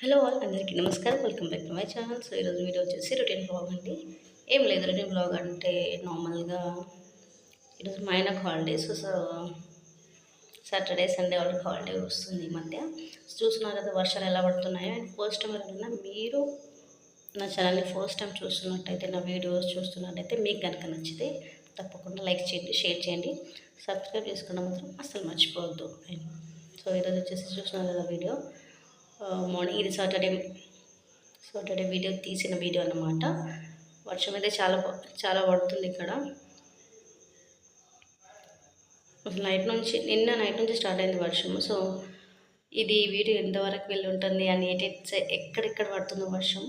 Hello all అందరికీ నమస్కారం. Welcome back to my channel. So ఈరోజు వీడియో వచ్చేసి రొటీన్ బ్లాగ్ అండి. ఏం లేదు రొటీన్ బ్లాగ్ అంటే నార్మల్గా ఈరోజు మా ఆయనకు హాలిడేస్ సో సాటర్డే సండే వాళ్ళకి హాలిడే వస్తుంది ఈ మధ్య. చూస్తున్నారు కదా వర్షాలు ఎలా పడుతున్నాయో. అండ్ ఫస్ట్ టైం ఎవరైనా మీరు నా ఛానల్ని ఫస్ట్ టైం చూస్తున్నట్టయితే నా వీడియోస్ చూస్తున్నట్టయితే మీకు కనుక నచ్చితే తప్పకుండా లైక్ చేయండి షేర్ చేయండి. సబ్స్క్రైబ్ చేసుకోవడం మాత్రం అస్సలు మర్చిపోవద్దు. సో ఈరోజు వచ్చేసి చూస్తున్నారు కదా వీడియో. మార్నింగ్ ఇది సాటర్డే సాటర్డే వీడియో తీసిన వీడియో అన్నమాట. వర్షం అయితే చాలా చాలా పడుతుంది ఇక్కడ. అసలు నైట్ నుంచి నిన్న నైట్ నుంచి స్టార్ట్ అయింది వర్షం. సో ఇది వీడియో ఎంతవరకు వెళ్ళి ఉంటుంది అని ఎడిట్స్ ఎక్కడెక్కడ పడుతుందో వర్షం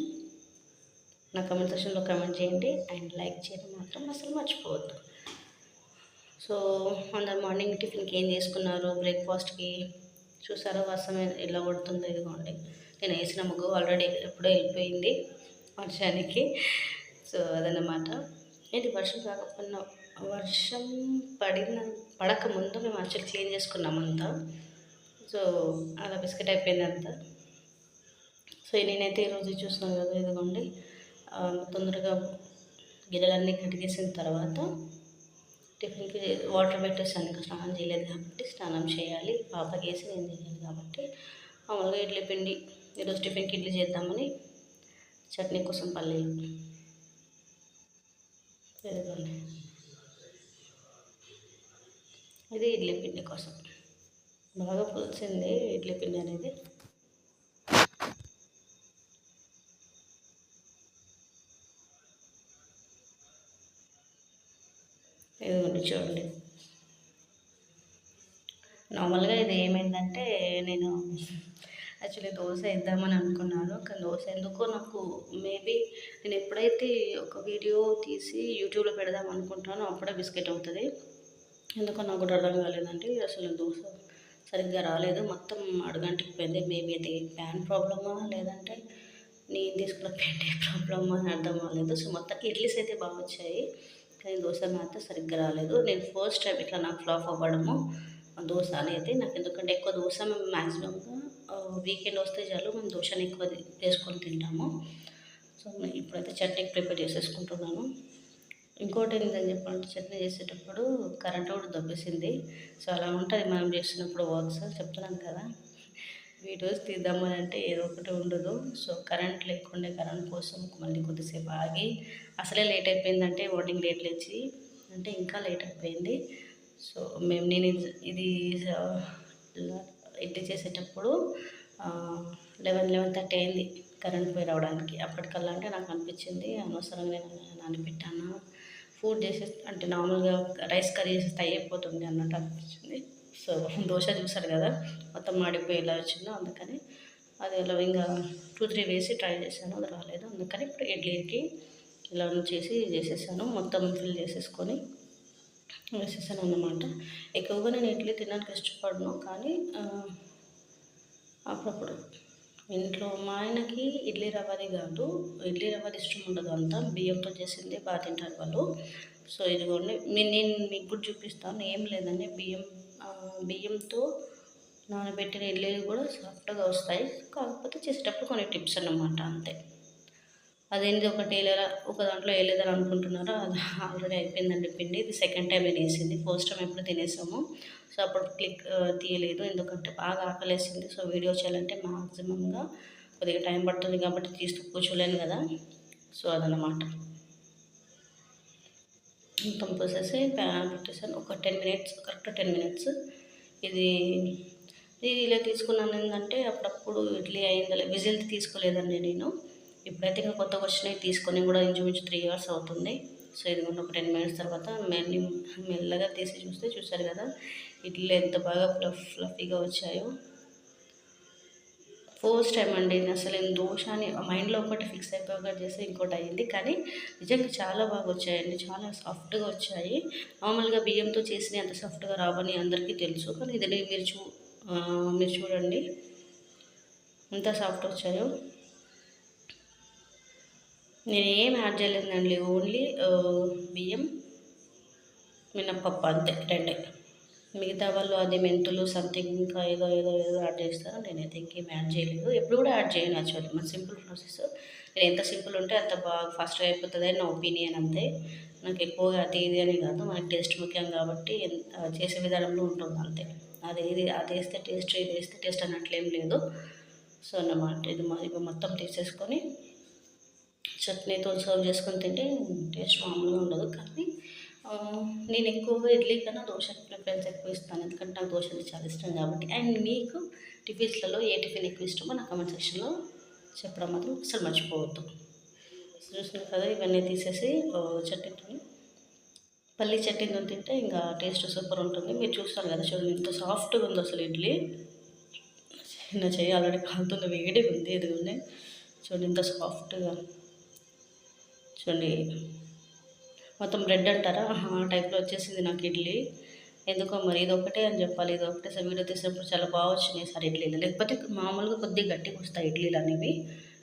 నా కమెంట్ సెక్షన్లో కమెంట్ చేయండి. అండ్ లైక్ చేయడం మాత్రం అసలు మర్చిపోవద్దు. సో అందరు మార్నింగ్ టిఫిన్కి ఏం చేసుకున్నారు? బ్రేక్ఫాస్ట్కి చూసారా? వర్షం ఎలా పడుతుందో ఇదిగోండి. నేను వేసిన ముగ్గు ఆల్రెడీ ఎప్పుడో వెళ్ళిపోయింది వర్షానికి. సో అదనమాట ఏంటి వర్షం కాకపోయినా వర్షం పడిన పడక ముందు మేము యాక్చువల్లీ క్లీన్ చేసుకున్నాం అంతా. సో అలా బిస్కెట్ అయిపోయింది అంతా. సో నేనైతే ఈరోజు చూస్తున్నాను కదా ఇదిగోండి. తొందరగా గిన్నెలన్నీ చేసిన తర్వాత టిఫిన్కి వాటర్ పెట్టేసాను ఇంకా స్నానం చేయలేదు కాబట్టి స్నానం చేయాలి. పాపకి వేసి నేను చేయాలి కాబట్టి మామూలుగా ఇడ్లీ పిండి ఈరోజు టిఫిన్కి ఇడ్లీ చేద్దామని చట్నీ కోసం పల్లీలు ఇది ఇడ్లీ పిండి కోసం. బాగా పులిసింది ఇడ్లీ పిండి అనేది. ఇదిగోండి చూడండి. నార్మల్గా ఇది ఏమైందంటే నేను యాక్చువల్లీ దోశ వేద్దామని అనుకున్నాను కానీ దోశ ఎందుకో నాకు మేబీ నేను ఎప్పుడైతే ఒక వీడియో తీసి యూట్యూబ్లో పెడదాం అనుకుంటానో అప్పుడే బిస్కెట్ అవుతుంది. ఎందుకో నాకు కూడా అర్థం కాలేదంటే అసలు దోశ సరిగ్గా రాలేదు. మొత్తం అడుగంటికి పోయింది మేబీ అది ప్యాన్ ప్రాబ్లమా లేదంటే నేను తీసుకున్న పెండే ప్రాబ్లమా అని అర్థం కాలేదు. సో మొత్తం ఇడ్లీస్ అయితే బాగా వచ్చాయి. కానీ దోశ మాత్రం సరిగ్గా రాలేదు. నేను ఫస్ట్ టైం ఇట్లా నాకు ఫ్లాప్ అవ్వడము దోశ అనేది నాకు ఎందుకంటే ఎక్కువ దోశ మేము మ్యాక్సిమంగా వీకెండ్ వస్తే చాలు మేము దోశని ఎక్కువ వేసుకొని చేసుకొని తింటాము. సో నేను ఇప్పుడైతే చట్నీకి ప్రిపేర్ చేసేసుకుంటున్నాను. ఇంకోటి ఏంటని చెప్పాలంటే చట్నీ చేసేటప్పుడు కరెంట్ కూడా దొబ్బేసింది. సో అలా ఉంటుంది మనం చేసినప్పుడు వర్క్స్ చెప్తున్నాను కదా. వీడియోస్ తీద్దామని అంటే ఏదో ఒకటి ఉండదు. సో కరెంట్ లేకుండే కరెంట్ కోసం మళ్ళీ కొద్దిసేపు ఆగి అసలే లేట్ అయిపోయిందంటే మార్నింగ్ లేట్ లేచి అంటే ఇంకా లేట్ అయిపోయింది. సో మేము నేను ఇది- ఇది ఇడ్లీ చేసేటప్పుడు లెవెన్ లెవెన్ థర్టీ అయింది కరెంట్ పోయి రావడానికి. అప్పటికల్లా అంటే నాకు అనిపించింది అనవసరంగా నేను నానబెట్టాను ఫుడ్ చేసే అంటే నార్మల్గా రైస్ కర్రీ చేసేస్తే అయిపోతుంది అన్నట్టు అనిపించింది. సో దోశ చూసారు కదా మొత్తం మాడిపోయేలా వచ్చిందో అందుకని అది ఇలా ఇంకా టూ త్రీ వేసి ట్రై చేశాను అది రాలేదు. అందుకని ఇప్పుడు ఇడ్లీకి ఇలా చేసి చేసేసాను. మొత్తం ఫిల్ చేసేసుకొని వేసేసాను అన్నమాట. ఎక్కువగా నేను ఇడ్లీ తినడానికి ఇష్టపడను కానీ అప్పుడప్పుడు. ఇంట్లో మా ఆయనకి ఇడ్లీ రవ్వది కాదు ఇడ్లీ రవ్వది ఇష్టం ఉండదు అంతా. బియ్యంతో చేసింది బాగా తింటారు వాళ్ళు. సో ఇదిగోండి నేను మీకు కూడా చూపిస్తాను. ఏం లేదండి బియ్యం బియ్యంతో నానబెట్టిన ఇడ్లీలు కూడా సాఫ్ట్గా వస్తాయి. కాకపోతే చేసేటప్పుడు కొన్ని టిప్స్ అన్నమాట అంతే. అదేంటి ఒకటి వేయలేరా ఒక దాంట్లో వేయలేదని అనుకుంటున్నారో? అది ఆల్రెడీ అయిపోయిందండి పిండి. ఇది సెకండ్ టైం నేను వేసింది ఫస్ట్ టైం ఎప్పుడు తినేసాము. సో అప్పుడు క్లిక్ తీయలేదు. ఎందుకంటే బాగా ఆకలేసింది. సో వీడియో చేయాలంటే మ్యాక్సిమంగా కొద్దిగా టైం పడుతుంది కాబట్టి తీస్తూ కూర్చోలేను కదా. సో అదనమాట మొత్తం పోసేసి ప్యాన్ పెట్టేసాను ఒక ten minutes correct ten minutes. ఇది ఇది ఇలా తీసుకున్నాను ఏంటంటే అప్పుడప్పుడు ఇడ్లీ అయిందా విజిల్ తీసుకోలేదండి నేను. ఇప్పుడైతే ఇంకా కొత్తగా వచ్చినాయి తీసుకొని కూడా ఇంచుమించు త్రీ అవర్స్ అవుతుంది. సో ఇది ఒక టెన్ మినిట్స్ తర్వాత మెల్లి మెల్లగా తీసి చూస్తే చూసారు కదా ఇడ్లీ ఎంత బాగా ఫ్లఫ్ ఫ్లఫీగా వచ్చాయో. ఫస్ట్ టైం అండి. నేను అసలు నేను దోశ అని మైండ్లో ఒకటి ఫిక్స్ అయిపోగా చేస్తే ఇంకోటి అయ్యింది. కానీ నిజంగా చాలా బాగా వచ్చాయండి. చాలా సాఫ్ట్గా వచ్చాయి. మామూలుగా బియ్యంతో చేసిన అంత సాఫ్ట్గా రావని అందరికీ తెలుసు. కానీ ఇది మీరు చూ మీరు చూడండి. ఎంత సాఫ్ట్ వచ్చాయో. నేను ఏం యాడ్ చేయలేదండి ఓన్లీ బియ్యం మినప్పప్పు అంతే రెండే. మిగతా వాళ్ళు అది మెంతులు సంథింగ్ ఇంకా ఏదో ఏదో ఏదో యాడ్ చేస్తారు. నేనైతే ఇంకేం యాడ్ చేయలేదు. ఎప్పుడు కూడా యాడ్ చేయను యాక్చువల్లీ మన సింపుల్ ప్రాసెస్ నేను ఎంత సింపుల్ ఉంటే అంత బాగా ఫాస్ట్గా అయిపోతుంది అని నా ఒపీనియన్ అంతే. నాకు ఎక్కువగా అది ఇది అని కాదు. మనకి టేస్ట్ ముఖ్యం కాబట్టి చేసే విధానంలో ఉంటుంది అంతే. అది ఇది అది వేస్తే టేస్ట్ ఇది వేస్తే టేస్ట్ అన్నట్లేం లేదు. సో అన్నమాట. ఇది ఇప్పుడు మొత్తం తీసేసుకొని చట్నీతో సర్వ్ చేసుకొని తింటే టేస్ట్ మామూలుగా ఉండదు. కానీ నేను ఎక్కువగా ఇడ్లీ కన్నా దోశకి ప్రిఫరెన్స్ ఎక్కువ ఇస్తాను. ఎందుకంటే నాకు దోశ అంటే చాలా ఇష్టం కాబట్టి. అండ్ మీకు టిఫిన్స్లలో ఏ టిఫిన్ ఎక్కువ ఇష్టమో నా కమెంట్ సెక్షన్లో చెప్పడం మాత్రం అసలు మర్చిపోవద్దు. చూసిన కదా ఇవన్నీ తీసేసి చట్నీతో పల్లి చట్నీతో తింటే ఇంకా టేస్ట్ సూపర్ ఉంటుంది. మీరు చూస్తారు కదా చూడండి ఇంత సాఫ్ట్గా ఉంది అసలు ఇడ్లీ. చిన్న చేయి ఆల్రెడీ కాలుతుంది వేడిగా ఉంది ఇది చూడండి ఇంత సాఫ్ట్గా. చూడండి. మొత్తం బ్రెడ్ అంటారా? ఆ టైప్లో వచ్చేసింది నాకు ఇడ్లీ. ఎందుకో మరి ఇది ఒకటే అని చెప్పాలి. ఇది ఒకటే సార్ వీడియో తీసినప్పుడు చాలా బాగా వచ్చినాయి సార్ ఇడ్లీలు. లేకపోతే మామూలుగా కొద్దిగా గట్టిగా వస్తాయి ఇడ్లీలు అనేవి.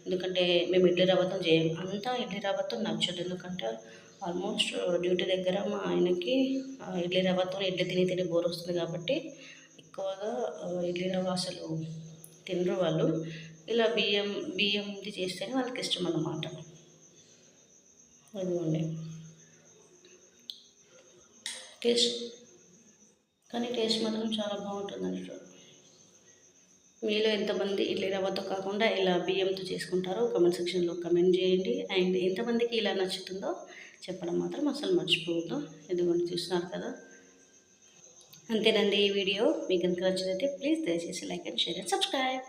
ఎందుకంటే మేము ఇడ్లీ రవ్వతో చేయం అంతా ఇడ్లీ రవ్వతో నచ్చదు. ఎందుకంటే ఆల్మోస్ట్ డ్యూటీ దగ్గర మా ఆయనకి ఇడ్లీ రవ్వతో ఇడ్లీ తిని తిని బోర్ వస్తుంది కాబట్టి ఎక్కువగా ఇడ్లీ రవ్వ అసలు తినరు వాళ్ళు. ఇలా బియ్యం బియ్యంది చేస్తేనే వాళ్ళకి ఇష్టం అన్నమాట. అదిగోండి. టేస్ట్. కానీ టేస్ట్ మాత్రం చాలా బాగుంటుంది అన్నట్టు మీలో ఎంతమంది ఇడ్లీ రవ్వతో కాకుండా ఇలా బియ్యంతో చేసుకుంటారో కమెంట్ సెక్షన్లో కమెంట్ చేయండి. అండ్ ఎంతమందికి ఇలా నచ్చుతుందో చెప్పడం మాత్రం అసలు మర్చిపోవద్దు. ఎందుకంటే చూస్తున్నారు కదా. అంతేనండి ఈ వీడియో. మీకు కనుక నచ్చినైతే ప్లీజ్ దయచేసి like and share and subscribe